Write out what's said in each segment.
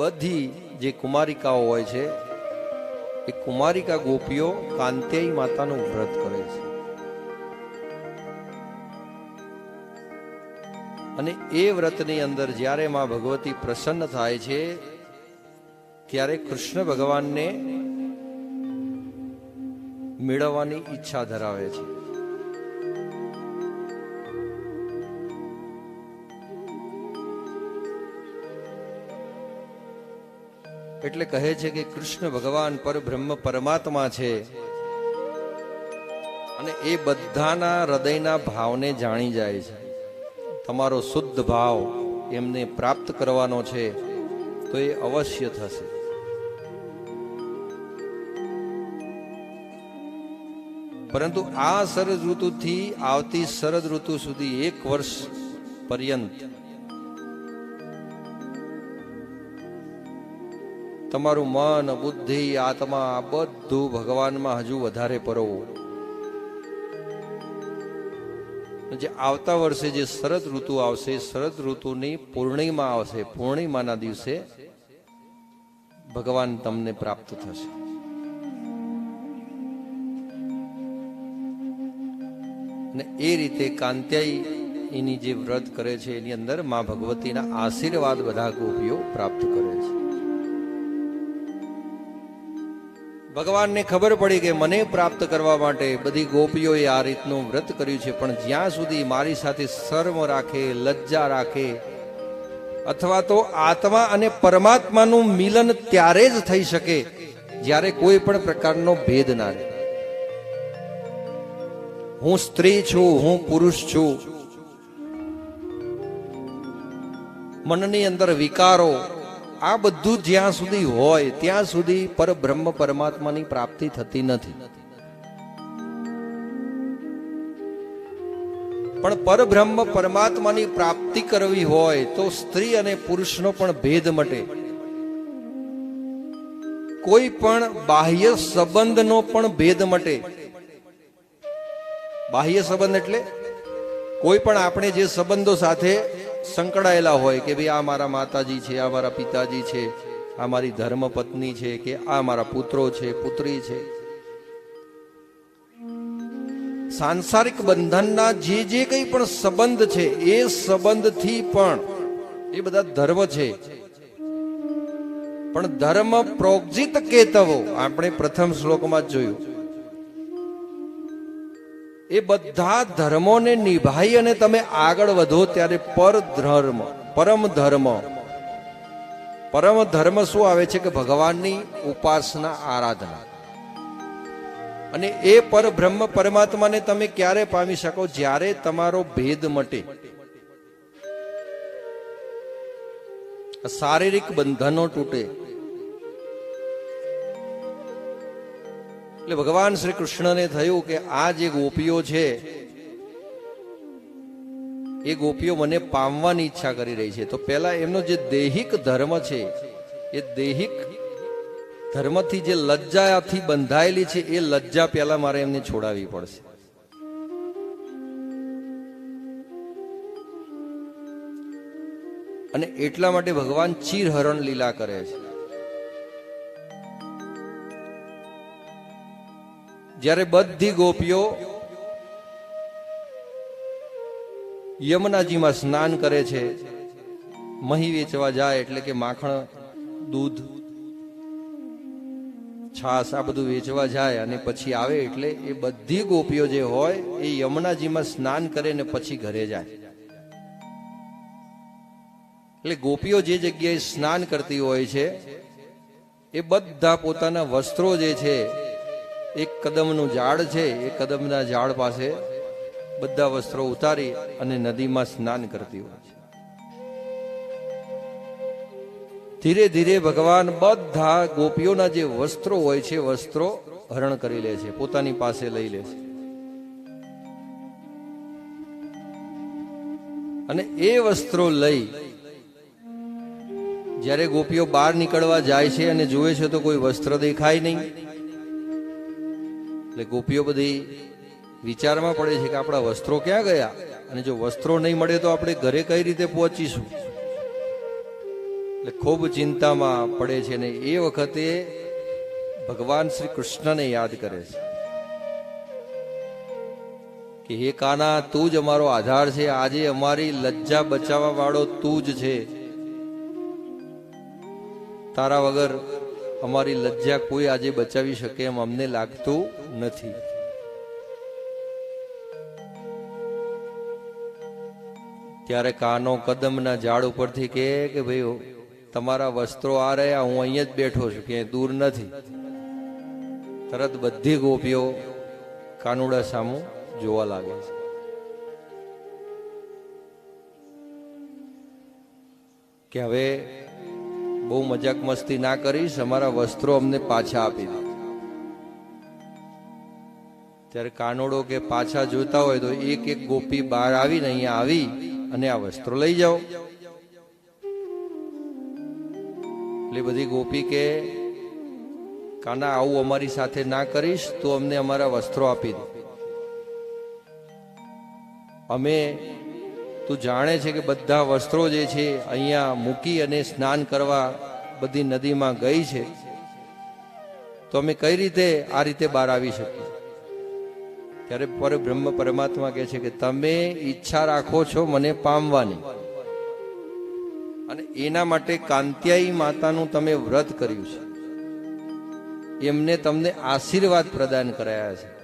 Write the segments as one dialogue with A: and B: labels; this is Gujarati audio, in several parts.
A: બધી જે કુમારિકાઓ હોય છે, એ કુમારિકા ગોપીઓ કાંતેય માતાનું વ્રત કરે છે. અને એ વ્રતની અંદર જ્યારે માં ભગવતી પ્રસન્ન થાય છે, ત્યારે કૃષ્ણ ભગવાનને મેળવવાની ઈચ્છા ધરાવે છે. એટલે કહે છે કે કૃષ્ણ ભગવાન પરબ્રહ્મ પરમાત્મા છે. અને એ બધાના હૃદયના ભાવને જાણી જાય છે. તમારો શુદ્ધ ભાવ એમને પ્રાપ્ત કરવાનો છે તો એ અવશ્ય થશે. પરંતુ આ શરદ ઋતુથી આવતી શરદ ઋતુ સુધી એક વર્ષ પર્યંત તમારું મન, બુદ્ધિ, આત્મા બધું ભગવાનમાં હજુ વધારે પરોવો જે આવતા વર્ષે જે શરદ ઋતુ આવશે, શરદ ઋતુની પૂર્ણિમા આવશે, પૂર્ણિમાના દિવસે ભગવાન તમને પ્રાપ્ત થશે. અને એ રીતે કાંત્યાયી એની જે વ્રત કરે છે, એની અંદર મા ભગવતીના આશીર્વાદ બધા ગોપીઓ પ્રાપ્ત કરે છે. ભગવાનને ખબર પડી કે મને પ્રાપ્ત કરવા માટે બધી ગોપીઓએ આ રીતનું વ્રત કર્યું છે, પણ જ્યાં સુધી મારી સાથે શર્મ રાખે, લજ્જા રાખે, અથવા તો આત્મા અને પરમાત્માનું મિલન ત્યારે જ થઈ શકે, જ્યારે કોઈ પણ પ્રકારનો ભેદ ના રહે. હું સ્ત્રી છું, હું પુરુષ છું. મનની અંદર વિકારો આ બધું જ્યાં સુધી હોય, ત્યાં સુધી પરબ્રહ્મ પરમાત્માની પ્રાપ્તિ થતી નથી. પણ પરબ્રહ્મ પરમાત્માની પ્રાપ્તિ કરવી હોય, તો સ્ત્રી અને પુરુષનો પણ ભેદ મટે. કોઈ પણ બાહ્ય સંબંધનો પણ ભેદ મટે. બાહ્ય સંબંધ એટલે કોઈ પણ આપણે જે સંબંધો સાથે સંકળાયેલા હોય કે ભાઈ આ મારા માતાજી છે, આ મારા પિતાજી છે, આ મારી ધર્મ પત્ની છે, કે આ મારા પુત્રો છે, પુત્રી છે. સાંસારિક બંધનના જે જે કંઈ પણ સંબંધ છે, એ સંબંધથી પણ એ બધા ધર્મ છે. પણ ધર્મ પ્રોગજિત કેતવો, આપણે પ્રથમ શ્લોકમાં જોયું. એ બધા ધર્મોને નિભાઈ અને તમે આગળ વધો ત્યારે પર ધર્મ પરમ ધર્મ. પરમ ધર્મ શું આવે છે કે ભગવાનની ઉપાસના, આરાધના. અને એ પરબ્રહ્મ પરમાત્માને તમે ક્યારે પામી શકો? જ્યારે તમારો ભેદ મટે. શારીરિક બંધનો તૂટે. એટલે ભગવાન શ્રી કૃષ્ણને થયું કે આ જે ગોપીઓ છે, એ ગોપીઓ મને પામવાની ઈચ્છા કરી રહી છે. તો પહેલા એમનો જે દૈહિક ધર્મ છે, એ દૈહિક ધર્મથી જે લજ્જાથી બંધાયેલી છે, એ લજ્જા પહેલા મારે એમને છોડાવી પડશે. અને એટલા માટે ભગવાન ચીરહરણ લીલા કરે છે. જ્યારે બધી ગોપીઓ યમુનાજીમાં સ્નાન કરે છે, મહી વેચવા જાય એટલે કે માખણ, દૂધ છાસ આ બધું વેચવા જાય અને પછી આવે એટલે એ બધી ગોપીઓ જે હોય એ યમુનાજીમાં સ્નાન કરે ને પછી ઘરે જાય. એટલે ગોપીઓ જે જગ્યાએ સ્નાન કરતી હોય છે, એ બધા પોતાના વસ્ત્રો જે છે એક કદમનું ઝાડ છે, એ કદમના ઝાડ પાસે બધા વસ્ત્રો ઉતારી અને નદીમાં સ્નાન કરતી હોય છે. ધીરે ધીરે ભગવાન બધા ગોપીઓના જે વસ્ત્રો હોય છે, વસ્ત્રો હરણ કરી લે છે, પોતાની પાસે લઈ લે છે. અને એ વસ્ત્રો લઈ જ્યારે ગોપીઓ બહાર નીકળવા જાય છે અને જુએ છે તો કોઈ વસ્ત્ર દેખાય નહીં એટલે ગોપીઓ બધી વિચારમાં પડે છે કે આપણા વસ્ત્રો ક્યાં ગયા? અને જો વસ્ત્રો નહીં મળે તો આપણે ઘરે કઈ રીતે પહોંચીશું? એટલે ખૂબ ચિંતામાં પડે છે ને એ વખતે ભગવાન શ્રી કૃષ્ણને યાદ કરે છે. કે હે કાના, તું જ અમારો આધાર છે. આજે અમારી લજ્જા બચાવવા વાળો તું જ છે. તારા વગર અમારી લજ્જા કોઈ આજે બચાવી શકે એમ અમને લાગતું નથી. ત્યારે કાનો કદમના ઝાડ ઉપરથી કહે કે ભાઈ તમારા વસ્ત્રો આ રહ્યા, હું અહીંયા જ બેઠો છું, ક્યાંય દૂર નથી. તરત બધી ગોપીઓ કાનુડા સામું જોવા લાગે છે. કે હવે બહુ મજાક મસ્તી ના કરીશ, અમારા વસ્ત્રો અમને પાછા આપી દે. ત્યારે કાનોડો કે પાછા જોતા હોય તો એક એક ગોપી બહાર આવીને અહીંયા આવી અને આ વસ્ત્રો લઈ જાઓ. એટલે બધી ગોપી કે, કાના, આવું અમારી સાથે ના કરીશ, તો અમને અમારા વસ્ત્રો આપી દે. અમે તું જાણે છે કે બધા વસ્ત્રો જે છે અહીંયા મૂકી અને સ્નાન કરવા બધી નદીમાં ગઈ છે. તો અમે કઈ રીતે આ રીતે બહાર આવી શકીએ? ત્યારે પર બ્રહ્મ પરમાત્મા કહે છે કે તમે ઈચ્છા રાખો છો મને પામવાની. અને એના માટે કાંત્યાયી માતાનું તમે વ્રત કર્યું છે. એમને તમને આશીર્વાદ પ્રદાન કરાયા છે.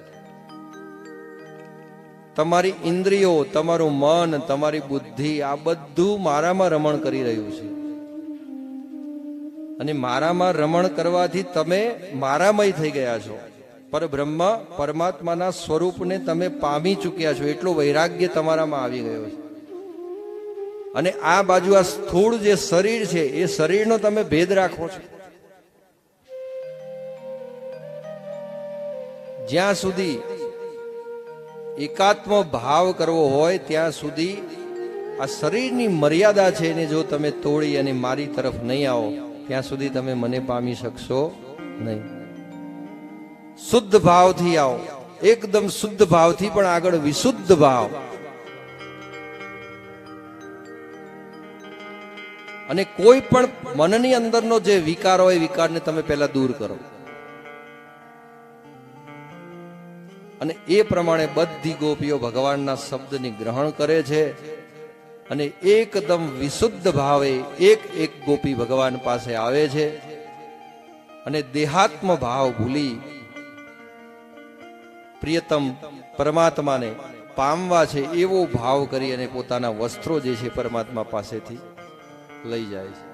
A: તમારી ઇન્દ્રિયો, તમારું મન, તમારી બુદ્ધિ, આ બધું મારામાં રમણ કરી રહ્યું છે. અને મારામાં રમણ કરવાથી તમે મારામય થઈ ગયા છો. પર બ્રહ્મ પરમાત્માના સ્વરૂપને તમે પામી ચૂક્યા છો. એટલું વૈરાગ્ય તમારામાં આવી ગયો છે. અને આ બાજુ આ સ્થૂળ જે શરીર છે, એ શરીરનો તમે ભેદ રાખો છો. જ્યાં સુધી એકાત્મ ભાવ કરવો હોય ત્યાં સુધી આ શરીરની મર્યાદા છે એને જો તમે તોડી અને મારી તરફ નહીં આવો, ત્યાં સુધી તમે મને પામી શકશો નહીં. શુદ્ધ ભાવથી આવો. એકદમ શુદ્ધ ભાવથી પણ આગળ વિશુદ્ધ ભાવ. અને કોઈ પણ મનની અંદરનો જે વિકાર હોય વિકારને તમે પહેલા દૂર કરો. અને એ પ્રમાણે બધી ગોપીઓ ભગવાનના શબ્દની ગ્રહણ કરે છે અને એકદમ વિશુદ્ધ ભાવે એક એક ગોપી ભગવાન પાસે આવે છે અને દેહાત્મ ભાવ ભૂલી પ્રિયતમ પરમાત્માને પામવા છે એવો ભાવ કરી અને પોતાના વસ્ત્રો જે છે પરમાત્મા પાસેથી લઈ જાય છે.